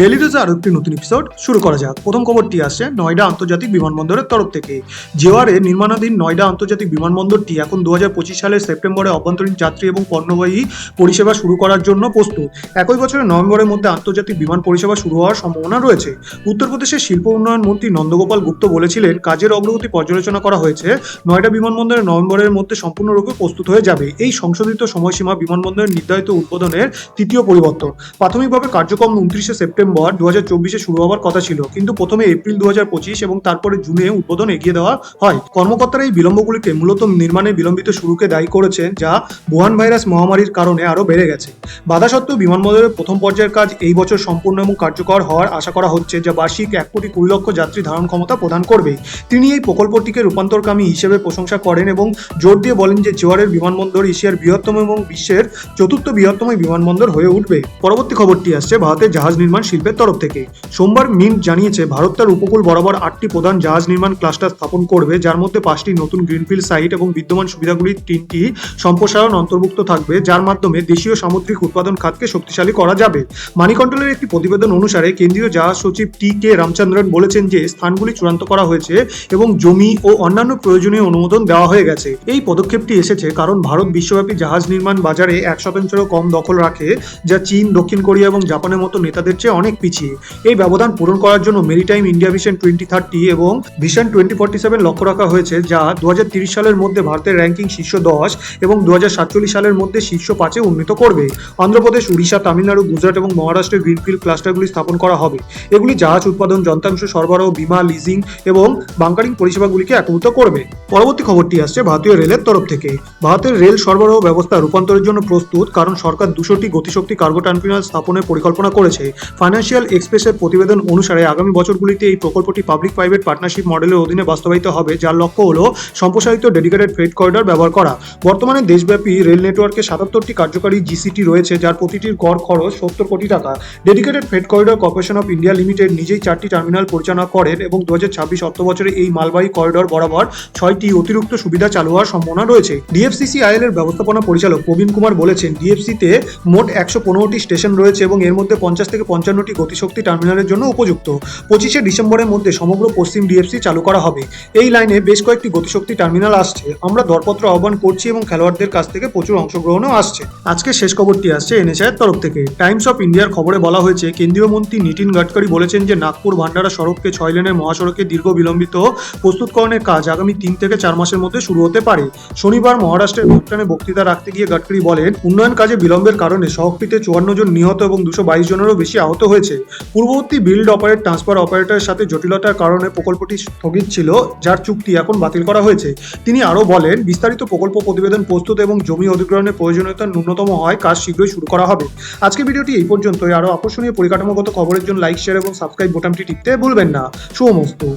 Daily রোজে আরও একটি নতুন এপিসোড শুরু করা যাক। প্রথম খবরটি আসছে নয়ডা আন্তর্জাতিক বিমানবন্দরের তরফ থেকে। জেওয়ারে নির্মাণাধীন নয়ডা আন্তর্জাতিক বিমানবন্দরটি এখন দু হাজার পঁচিশ সালের সেপ্টেম্বরে অভ্যন্তরীণ যাত্রী এবং পণ্যবাহী পরিষেবা শুরু করার জন্য প্রস্তুত। একই বছরের নভেম্বরের মধ্যে আন্তর্জাতিক বিমান পরিষেবা শুরু হওয়ার সম্ভাবনা রয়েছে। উত্তরপ্রদেশের শিল্প উন্নয়ন মন্ত্রী নন্দগোপাল গুপ্ত বলেছিলেন, কাজের অগ্রগতি পর্যালোচনা করা হয়েছে। নয়ডা বিমানবন্দরে নভেম্বরের মধ্যে সম্পূর্ণরূপে প্রস্তুত হয়ে যাবে। এই সংশোধিত সময়সীমা বিমানবন্দরের নির্ধারিত উদ্বোধনের তৃতীয় পরিবর্তন। প্রাথমিকভাবে কার্যক্রম উনত্রিশে সেপ্টেম্বর দু হাজার চব্বিশে শুরু হওয়ার কথা ছিল, কিন্তু প্রথমে এপ্রিল দু হাজার পঁচিশ এবং তারপরে জুনে উদ্বোধন এগিয়ে দেওয়া হয়। কর্মকর্তারা এই বিলম্বগুলিকে মূলত নির্মাণে বিলম্বিত শুরুকে দায়ী করেছেন, যা বুহান ভাইরাস মহামারীর কারণে আরও বেড়ে গেছে। বাধা সত্ত্বেও বিমানবন্দরের প্রথম পর্যায়ের কাজ এই বছর সম্পূর্ণ এবং কার্যকর হওয়ার আশা করা হচ্ছে, যা বার্ষিক এক কোটি কুড়ি লক্ষ যাত্রী ধারণ ক্ষমতা প্রদান করবে। তিনি এই প্রকল্পটিকে রূপান্তরকামী হিসেবে প্রশংসা করেন এবং জোর দিয়ে বলেন যে জোয়ারের বিমানবন্দর এশিয়ার বৃহত্তম এবং বিশ্বের চতুর্থ বৃহত্তম বিমানবন্দর হয়ে উঠবে। পরবর্তী খবরটি আসছে ভারতের জাহাজ নির্মাণ শিল্পের তরফ থেকে। সোমবার মিন্ট জানিয়েছে, ভারত তার উপকূল বরাবর আটটি প্রধান জাহাজ নির্মাণ ক্লাস্টার স্থাপন করবে, যার মধ্যে পাঁচটি নতুন গ্রিনফিল্ড সাইট এবং বিদ্যমান সুবিধাগুলির তিনটি সম্প্রসারণ অন্তর্ভুক্ত থাকবে, যার মাধ্যমে দেশীয় সামুদ্রিক উৎপাদন খাতকে শক্তিশালী করা যাবে। মানি কন্ট্রোলের একটি প্রতিবেদন অনুসারে, কেন্দ্রীয় জাহাজ সচিব টি কে রামচন্দ্রন বলেছেন যে, স্থানগুলি চূড়ান্ত করা হয়েছে এবং জমি ও অন্যান্য প্রয়োজনীয় অনুমোদন দেওয়া হয়ে গেছে। এই পদক্ষেপটি এসেছে কারণ ভারত বিশ্বব্যাপী জাহাজ নির্মাণ বাজারে এক শতাংশেরও কম দখল রাখে, যা চীন, দক্ষিণ কোরিয়া এবং জাপানের মতো নেতাদের চেয়ে অনেক পিছিয়ে। এই ব্যবধান পূরণ করার জন্য maritime India vision twenty thirty এবং ভিশন টোয়েন্টি ফোর্টি সেভেন লক্ষ্য রাখা হয়েছে, যা দু সালের মধ্যে ভারতের র্যাঙ্কিং শীর্ষ দশ এবং দু সালের মধ্যে শীর্ষ পাঁচে উন্নীত করবে। অন্ধ্রপ্রদেশ, উড়িষ্যা, তামিলনাড়ু, গুজরাট এবং মহারাষ্ট্রের গ্রিনফিল্ড ক্লাস্টারগুলি স্থাপন করা হবে। এগুলি জাহাজ উৎপাদন, যন্ত্রাংশ সরবরাহ, বিমা, লিজিং এবং বাংকারিং পরিষেবাগুলিকে একত্রিত করবে। পরবর্তী খবরটি আসছে ভারতীয় রেলের তরফ থেকে। ভারতের রেল সরবরাহ ব্যবস্থা রূপান্তরের জন্য প্রস্তুত, কারণ সরকার দুশোটি গতিশক্তি কার্গো টার্মিনাল স্থাপনের পরিকল্পনা করেছে। ফাইন্যান্সিয়াল এক্সপ্রেসের প্রতিবেদন অনুসারে আগামী বছরগুলিতে এই প্রকল্পটি পাবলিক প্রাইভেট পার্টনারশিপ মডেলের অধীনে বাস্তবায়িত হবে, যার লক্ষ্য হল সম্প্রসারিত ডেডিকেটেড ফ্রেট করিডর ব্যবহার করা। বর্তমানে দেশব্যাপী রেল নেটওয়ার্কে সাতাত্তরটি কার্যকারী জিসিটি রয়েছে, যার প্রতিটির গড় খরচ সত্তর কোটি টাকা। Dedicated freight corridor corporation of India limited নিজেই চারটি টার্মিনাল পরিচালনা করেন এবং দু হাজার ছাব্বিশ অর্থ বছরে এই মালবাহী করিডর বরাবর ছয়টি অতিরিক্ত সুবিধা চালু হওয়ার সম্ভাবনা রয়েছে। ডিএফসিসি আইএল এর ব্যবস্থাপনা পরিচালক প্রবীণ কুমার বলেছেন ডিএফসিতে মোট একশো পনেরোটি স্টেশন রয়েছে এবং এর মধ্যে পঞ্চাশ থেকে পঞ্চান্নটি গতিশক্তি টার্মিনালের জন্য উপযুক্ত। পঁচিশে ডিসেম্বরের মধ্যে সমগ্র পশ্চিম ডিএফসি চালু করা হবে। এই লাইনে বেশ কয়েকটি গতিশক্তি টার্মিনাল আসছে। আমরা দরপত্র আহ্বান করছি এবং খেলোয়াড়দের কাছ থেকে প্রচুর অংশগ্রহণও আসছে। আজকে শেষ খবরটি আসছে এনএচআইয়ের তরফ থেকে। টাইমস অফ ইন্ডিয়ার খবরে বলা হয়েছে, কেন্দ্রীয় মন্ত্রী নীতিন গাডকারি বলেছেন যে, নাগপুর ভান্ডারা সড়ককে ছয় লেনের মহাসড়কে দীর্ঘ বিলম্বিত প্রস্তুতকরণের কাজ আগামী তিন থেকে চার মাসের মধ্যে শুরু হতে পারে। শনিবার মহারাষ্ট্রের ভুটানে বক্তৃতা রাখতে গিয়ে গাডকারি বলেন, উন্নয়ন কাজে বিলম্বের কারণে সহকৃতে চুয়ান্ন জন নিহত এবং দুশো বাইশ জনেরও বেশি আহত হয়েছে। পূর্ববর্তী বিল্ড অপারেট ট্রান্সফার অপারেটরের সাথে জটিলতার কারণে প্রকল্পটি স্থগিত ছিল, যার চুক্তি এখন বাতিল করা হয়েছে। তিনি আরও বলেন, বিস্তারিত প্রকল্প প্রতিবেদন প্রস্তুত এবং জমি অধিগ্রহণের প্রয়োজনীয়তা ন্যূনতম হয় কাজ শীঘ্রই শুরু করা হবে। আজকের ভিডিওটি এই পর্যন্তই। আরও আকর্ষণীয় পরিকাঠামোগত খবরের জন্য লাইক শেয়ার এবং সাবস্ক্রাইব বোতামটি টিপতে ভুলবেন না। শুভমস্তু।